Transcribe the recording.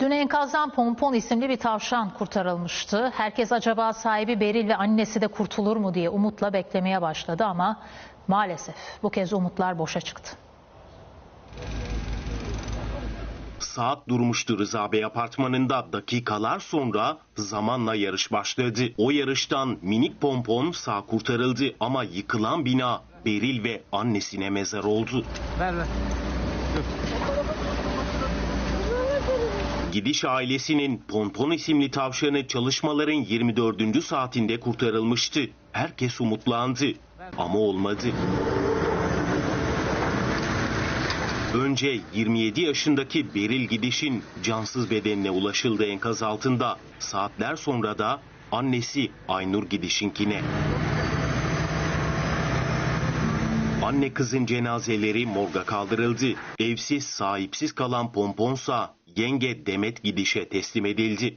Dün enkazdan Pompon isimli bir tavşan kurtarılmıştı. Herkes acaba sahibi Beril ve annesi de kurtulur mu diye umutla beklemeye başladı ama maalesef bu kez umutlar boşa çıktı. Saat durmuştu Rıza Bey apartmanında. Dakikalar sonra zamanla yarış başladı. O yarıştan minik pompon sağ kurtarıldı ama yıkılan bina Beril ve annesine mezar oldu. Ver ver. Gidiş ailesinin Pompon isimli tavşanı çalışmaların 24. saatinde kurtarılmıştı. Herkes umutlandı ama olmadı. Önce 27 yaşındaki Beril Gidiş'in cansız bedenine ulaşıldı enkaz altında. Saatler sonra da annesi Aynur Gidiş'inkine. Anne kızın cenazeleri morga kaldırıldı. Evsiz sahipsiz kalan Pomponsa yenge Demet Gidiş'e teslim edildi.